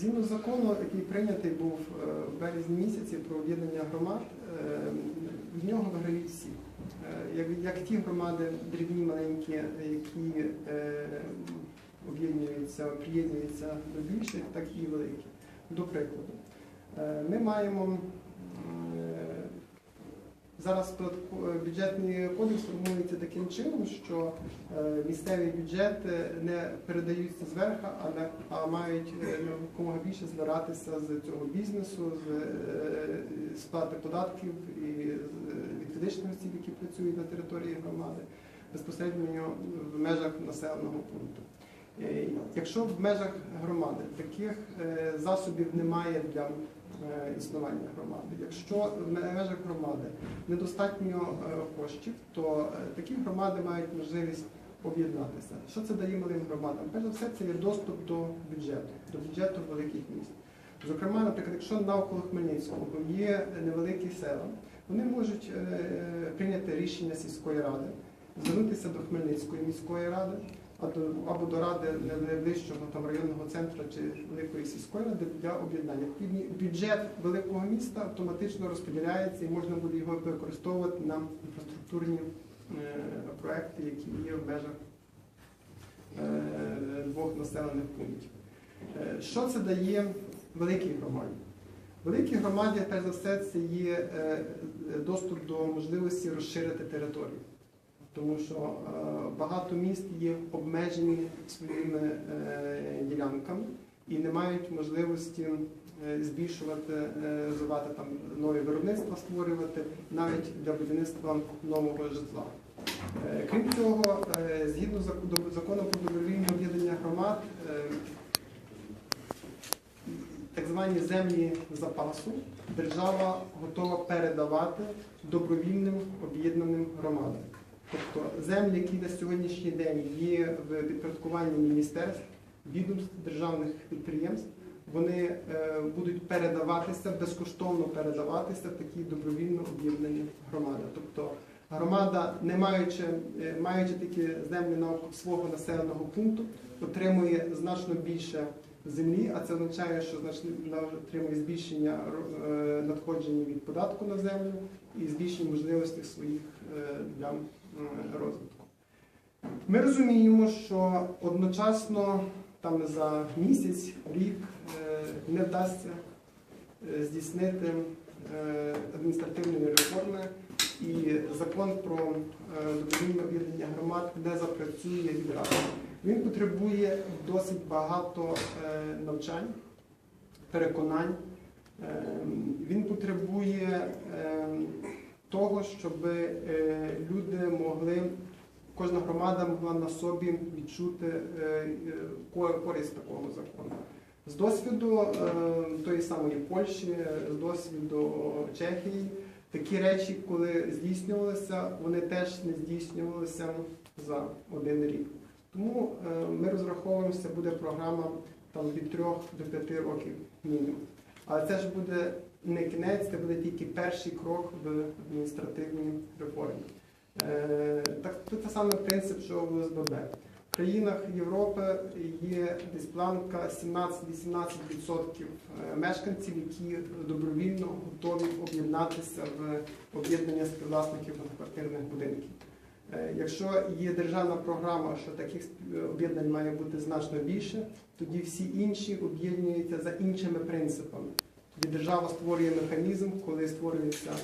Згідно закону, який прийнятий був е, в березні місяці про об'єднання громад, е, в нього виграють всі. Е, Як, ті громади, дрібні, маленькі, які об'єднуються, приєднуються до більших, так і великі. До прикладу, ми маємо зараз бюджетний кодекс формується таким чином, що е, місцеві бюджети не передаються зверху, а, не- а мають е, якомога більше збиратися з цього бізнесу, з е, сплати податків і від фізичних осіб, які працюють на території громади, безпосередньо в межах населеного пункту. Якщо в межах громади таких засобів немає для існування громади, якщо в межах громади недостатньо е, коштів, то е, такі громади мають можливість об'єднатися. Що це дає малим громадам? Перш за все, це є доступ до бюджету, до бюджету великих міст. Зокрема, наприклад, якщо навколо Хмельницького є невеликі села, вони можуть е, прийняти рішення сільської ради, звернутися до Хмельницької міської ради або до ради найближчого там районного центру чи великої сільської ради для об'єднання. Бюджет великого міста автоматично розподіляється і можна буде його використовувати на інфраструктурні е, проекти, які є в межах е, двох населених пунктів. Е, Що це дає великій громаді? Великій громаді, перш за все, це є е, доступ до можливості розширити територію. Тому що е, багато міст є обмежені своїми е, ділянками і не мають можливості е, збільшувати, розвивати там нові виробництва, створювати навіть для будівництва нового житла. Крім цього, згідно закону про добровільне об'єднання громад, так звані землі запасу держава готова передавати добровільним об'єднаним громадам. Тобто землі, які на сьогоднішній день є в підпорядкуванні міністерств, відомств, державних підприємств, вони е, будуть передаватися, безкоштовно передаватися в такі добровільно об'єднані громади. Тобто громада, не маючи, е, маючи такі землі навколо свого населеного пункту, отримує значно більше землі, а це означає, що вона отримує збільшення е, надходження від податку на землю і збільшення можливостей своїх е, для розвитку. Ми розуміємо, що одночасно там за місяць, рік е, не вдасться е, здійснити е, адміністративної реформи, і закон про е, добровільне об'єднання громад не запрацює відразу. Він потребує досить багато е, навчань, переконань. Е, Він потребує е, того, щоб е, люди могли, кожна громада могла на собі відчути ко- користь такого закону. З досвіду е, тої самої Польщі, з досвіду Чехії, такі речі, коли здійснювалися, вони теж не здійснювалися за один рік. Тому е, ми розраховуємося, буде програма там, від 3 до 5 років мінімум. Але це ж буде не кінець, це буде тільки перший крок в адміністративній реформі. Е, Так, це те саме принцип, що в ОСББ. Країнах Європи є десь планка 17-18% мешканців, які добровільно готові об'єднатися в об'єднання співвласників багатоквартирних будинків. Е, Якщо є державна програма, що таких об'єднань має бути значно більше, тоді всі інші об'єднуються за іншими принципами. Тоді держава створює механізм, коли створюються е,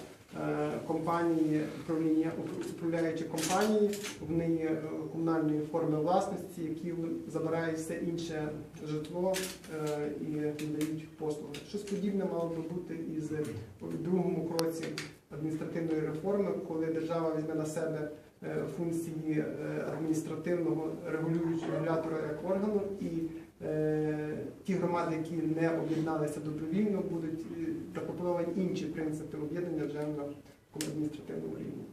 компанії, управління, управляючі компанії, вони е, комунальної форми власності, які забирають все інше житло е, і надають послуги. Щось подібне мало би бути і в другому кроці адміністративної реформи, коли держава візьме на себе е, функції е, адміністративного регулюючого регулятора як органу, і е, ті громади, які не об'єдналися добровільно, будуть е, запропоновані інші принципи об'єднання вже на адміністративному рівні.